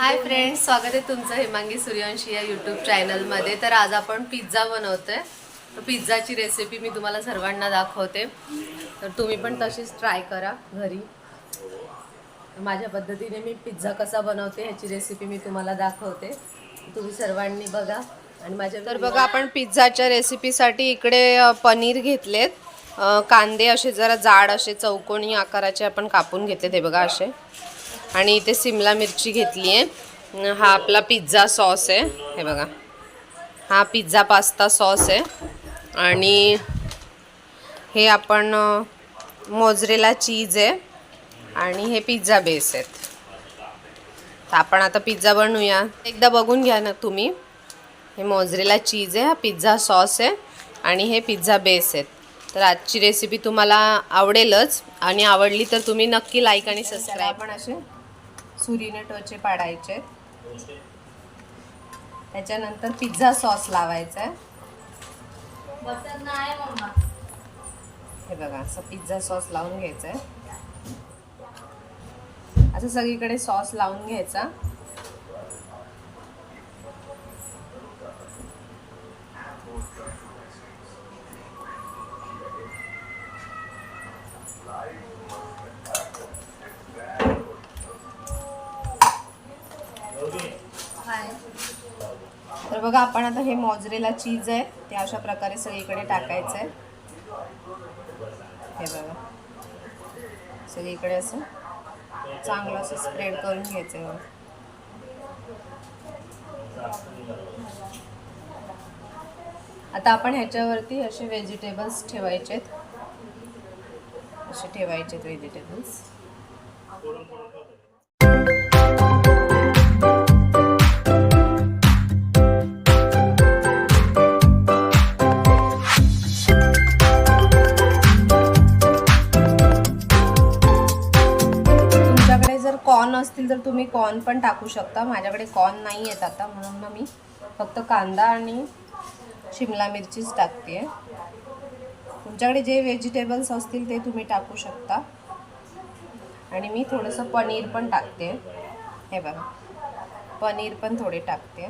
Hi friends स्वागत आहे तुमचं हेमांगी सूर्यवंशी या यूट्यूब चॅनलमध्ये तर आज आपण पिझ्झा बनवतोय. तर पिझ्झाची रेसिपी मी तुम्हाला सर्वांना दाखवते. तर तुम्ही पण तशीच ट्राय करा घरी. माझ्या पद्धतीने मी पिझ्झा कसा बनवते ह्याची रेसिपी मी तुम्हाला दाखवते. तुम्ही सर्वांनी बघा. आणि माझ्या तर बघा आपण पिझ्झाच्या रेसिपीसाठी इकडे पनीर घेतलेत. कांदे असे जरा जाड असे चौकोनी आकाराचे आपण कापून घेतले हे बघा असे. आणि इथे सिमला मिरची घेतली आहे हा आपला पिझ्झा सॉस आहे. हे बघा. हा पिझ्झा पास्ता सॉस आहे. आणि हे आपण मोजरेला चीज आहे. आणि हे पिझ्झा बेस आहेत. तर आपण आता पिझ्झा बनवूया. एकदा बघून घ्या ना तुम्ही. हे मोजरेला चीज आहे. हा पिझ्झा सॉस आहे. आणि हे पिझ्झा बेस आहेत. तर आजची रेसिपी तुम्हाला आवडेलच. आणि आवडली तर तुम्ही नक्की लाईक आणि सबस्क्राईब पण असे सुरीने टोचे पाडायचे. त्याच्यानंतर पिझ्झा सॉस लावायचा. आहे हे बघा असं पिझ्झा सॉस लावून घ्यायचा. आहे असं सगळीकडे सॉस लावून घ्यायचा. तर बघा आपण आता हे मॉजरेला चीज आहे ते अशा प्रकारे सगळीकडे टाकायचं आहे हे बघा. सगळीकडे असं चांगलं असं स्प्रेड करून घ्यायचं आहे आता आपण ह्याच्यावरती असे व्हेजिटेबल्स ठेवायचे असे ठेवायचे व्हेजिटेबल्स असतील तर तुम्ही कॉर्न पण टाकू शकता. माझ्याकडे कॉर्न नाही आहेत आता म्हणून ना मी फक्त कांदा आणि शिमला मिरचीच टाकते. तुमच्याकडे जे व्हेजिटेबल्स असतील ते तुम्ही टाकू शकता. आणि मी थोडंसं पनीर पण टाकते. हे बघा पनीर पण थोडे टाकते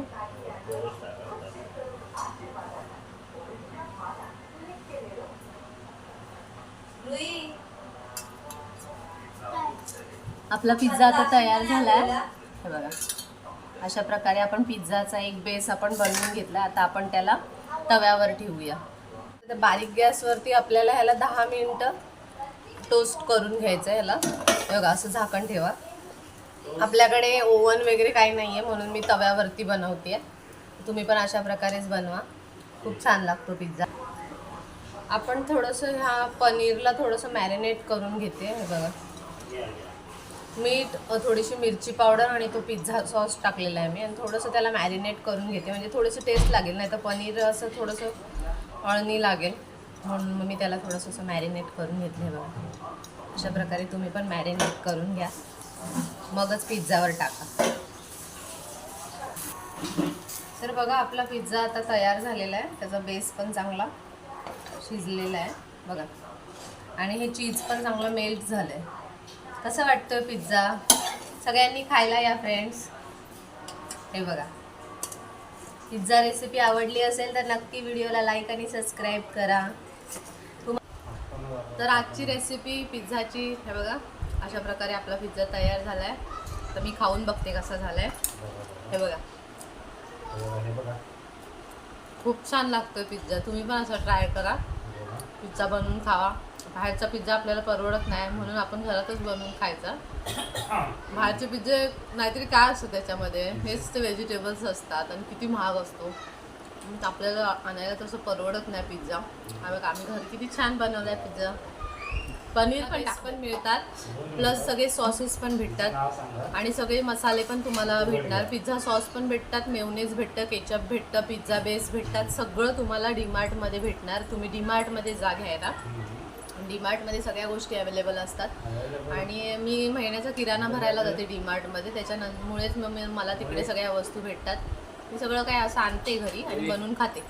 रुई आपला पिझ्झा आता तयार झाला आहे हे बघा. अशा प्रकारे आपण पिझ्झाचा एक बेस आपण बनवून घेतला. आता आपण त्याला तव्यावर ठेवूया. तर बारीक गॅसवरती आपल्याला ह्याला दहा मिनटं टोस्ट करून घ्यायचं आहे ह्याला बघा असं झाकण ठेवा. आपल्याकडे ओव्हन वगैरे काही नाही आहे म्हणून मी तव्यावरती बनवते तुम्ही पण अशा प्रकारेच बनवा. खूप छान लागतो पिझ्झा आपण थोडंसं ह्या पनीरला थोडंसं मॅरिनेट करून घेते. हे बघा. मीठ थोडीशी मिरची पावडर आणि तो पिझ्झा सॉस टाकलेला आहे मी. आणि थोडंसं त्याला मॅरिनेट करून घेते. म्हणजे थोडंसं टेस्ट लागेल नाही तर पनीर असं थोडंसं अळणी लागेल. म्हणून मग मी त्याला थोडंसं असं मॅरिनेट करून घेतले बघा. अशा प्रकारे तुम्ही पण मॅरिनेट करून घ्या. मगच पिझ्झावर टाका. तर बघा आपला पिझ्झा आता तयार झालेला आहे. त्याचा बेस पण चांगला शिजलेला आहे. बघा. आणि हे चीज पण चांगलं मेल्ट झालं आहे कसं वाटतं पिझ्झा? सगळ्यांनी खायला या फ्रेंड्स हे बघा. पिझ्झा रेसिपी आवडली असेल तर नक्की व्हिडिओला लाईक आणि सबस्क्राईब करा. तर आजची रेसिपी पिझ्झाची हे बघा. अशा प्रकारे आपला पिझ्झा तयार झाला आहे तर मी खाऊन बघते कसा झाला आहे हे बघा. खूप छान लागतोय पिझ्झा. तुम्ही पण असं ट्राय करा. पिझ्झा बनवून खावा. बाहेरचा पिझ्झा आपल्याला परवडत नाही म्हणून आपण घरातच बनवून खायचा. बाहेरचे पिझ्झे नाहीतरी काय असतं त्याच्यामध्ये? हेच ते व्हेजिटेबल्स असतात आणि किती महाग असतो. आपल्याला आणायला तसं परवडत नाही पिझ्झा. आम्ही बघा आम्ही घर किती छान बनवलाय पिझ्झा. पनीर पण पण मिळतात. प्लस सगळे सॉसेस पण भेटतात. आणि सगळे मसाले पण तुम्हाला भेटणार. पिझ्झा सॉस पण भेटतात मेवनेज भेटतं केचप भेटतं पिझ्झा बेस भेटतात. सगळं तुम्हाला डीमार्टमध्ये भेटणार. तुम्ही डीमार्टमध्ये जा घ्यायला. डीमार्टमध्ये सगळ्या गोष्टी अवेलेबल असतात. आणि मी महिन्याचा किराणा भरायला जाते डीमार्टमध्ये. त्याच्यामुळेच मग मी- मला तिकडे सगळ्या वस्तू भेटतात. मी सगळं काय असं आणते घरी आणि बनवून खाते.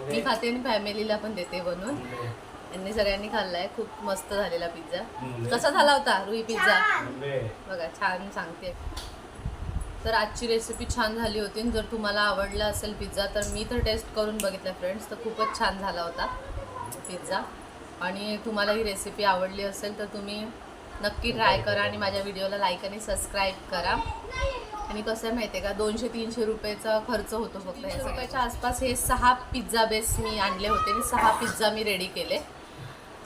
मी खाते आणि फॅमिलीला पण देते बनवून. यांनी सगळ्यांनी खाल्लाय. खूप मस्त झालेला पिझ्झा. कसा झाला होता रुई पिझ्झा? बघा छान सांगते. तर आजची रेसिपी छान झाली होती जर तुम्हाला आवडला असेल पिझ्झा तर मी तर टेस्ट करून बघितला फ्रेंड्स तर खूपच छान झाला होता पिझ्झा. आणि तुम्हाला ही रेसिपी आवडली असेल तर तुम्ही नक्की ट्राय करा आणि माझ्या व्हिडिओला लाईक आणि सबस्क्राईब करा. आणि कसं आहे माहिती आहे का दोनशे तीनशे रुपयाचा खर्च होतो फक्त ह्या रुपयाच्या आसपास हे सहा पिझ्झा बेस मी आणले होते. आणि सहा पिझ्झा मी रेडी केले.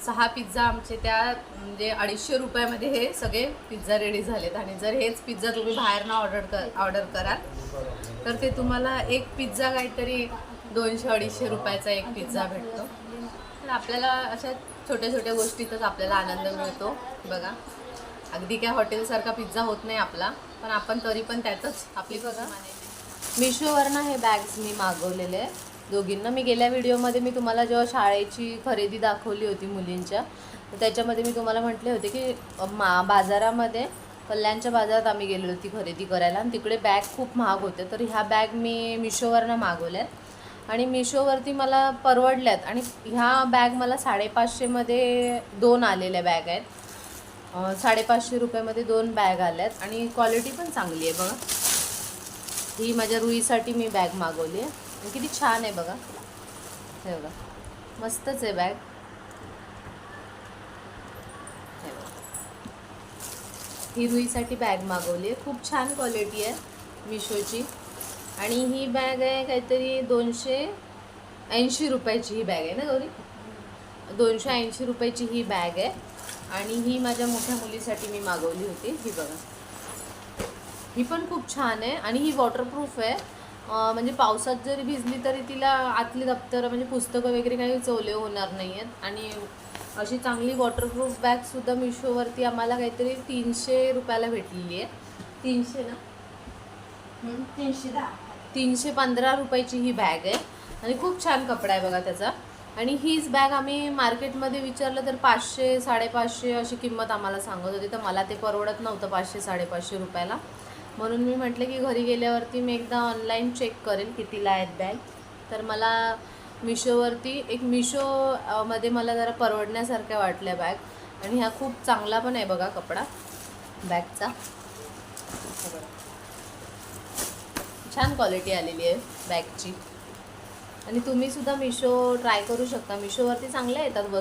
सहा पिझ्झा आमचे त्या म्हणजे अडीचशे रुपयामध्ये हे सगळे पिझ्झा रेडी झालेत. आणि जर हेच पिझ्झा तुम्ही बाहेरनं ऑर्डर कर ऑर्डर कराल तर ते तुम्हाला एक पिझ्झा काहीतरी दोनशे अडीचशे रुपयाचा एक पिझ्झा भेटतो. आपल्याला अशा छोट्या छोट्या गोष्टीतच आपल्याला आनंद मिळतो बघा. अगदी काय हॉटेलसारखा पिझ्झा होत नाही आपला पण आपण तरी पण त्यातच आपली बघा. मिशोवरनं हे बॅग्स मी मागवलेले आहे. दोघींना मी गेल्या व्हिडिओमध्ये मी तुम्हाला जेव्हा शाळेची खरेदी दाखवली होती मुलींच्या तर त्याच्यामध्ये मी तुम्हाला म्हटले होते की मा बाजारामध्ये कल्याणच्या बाजारात आम्ही गेलो होती खरेदी करायला. आणि तिकडे बॅग खूप महाग होते. तर ह्या बॅग मी मिशोवरनं मागवल्यात. आणि मिशोवरती मला परवडल्यात. आणि ह्या बॅग मला साडेपाचशेमध्ये दोन आलेल्या बॅग आहेत. साडेपाचशे रुपयामध्ये दोन बॅग आल्यात. आणि क्वालिटी पण चांगली आहे बघा. ही माझ्या रुईसाठी मी बॅग मागवली आहे. आणि किती छान आहे बघा. हे बघा. मस्तच आहे बॅग. ही रुईसाठी बॅग मागवली आहे. खूप छान क्वालिटी आहे मिशोची. आणि ही बॅग आहे काहीतरी दोनशे ऐंशी रुपयाची ही बॅग आहे ना गौरी? दोनशे ऐंशी रुपयाची ही बॅग आहे. आणि ही माझ्या मोठ्या मुलीसाठी मी मागवली होती ही बघा. ही पण खूप छान आहे आणि ही वॉटरप्रूफ आहे. म्हणजे पावसात जरी भिजली तरी तिला आतली दप्तरं म्हणजे पुस्तकं वगैरे काही चवले होणार नाही आहेत आणि अशी चांगली वॉटरप्रूफ बॅगसुद्धा मिशोवरती आम्हाला काहीतरी तीनशे रुपयाला भेटलेली आहे. तीनशे ना? तीनशे दहा. तीनशे पंधरा रुपयाची ही बॅग आहे. आणि खूप छान कपडा आहे बघा त्याचा. आणि हीच बॅग आम्ही मार्केटमध्ये विचारलं तर पाचशे साडेपाचशे अशी किंमत आम्हाला सांगत होती. तर मला ते परवडत नव्हतं पाचशे साडेपाचशे रुपयाला. म्हणून मी म्हटलं की घरी गेल्यावरती मी एकदा ऑनलाईन चेक करेल कितीला आहेत बॅग तर मला मिशोवरती एक मिशोमध्ये मला जरा परवडण्यासारख्या वाटल्या बॅग आणि ह्या खूप चांगला पण आहे बघा कपडा बॅगचा बरं छान क्वालिटी आलेली आहे बॅगची आणि तुम्ही सुद्धा मिशो ट्राय करू शकता. मिशोवरती चांगल्या येतात वस्तू.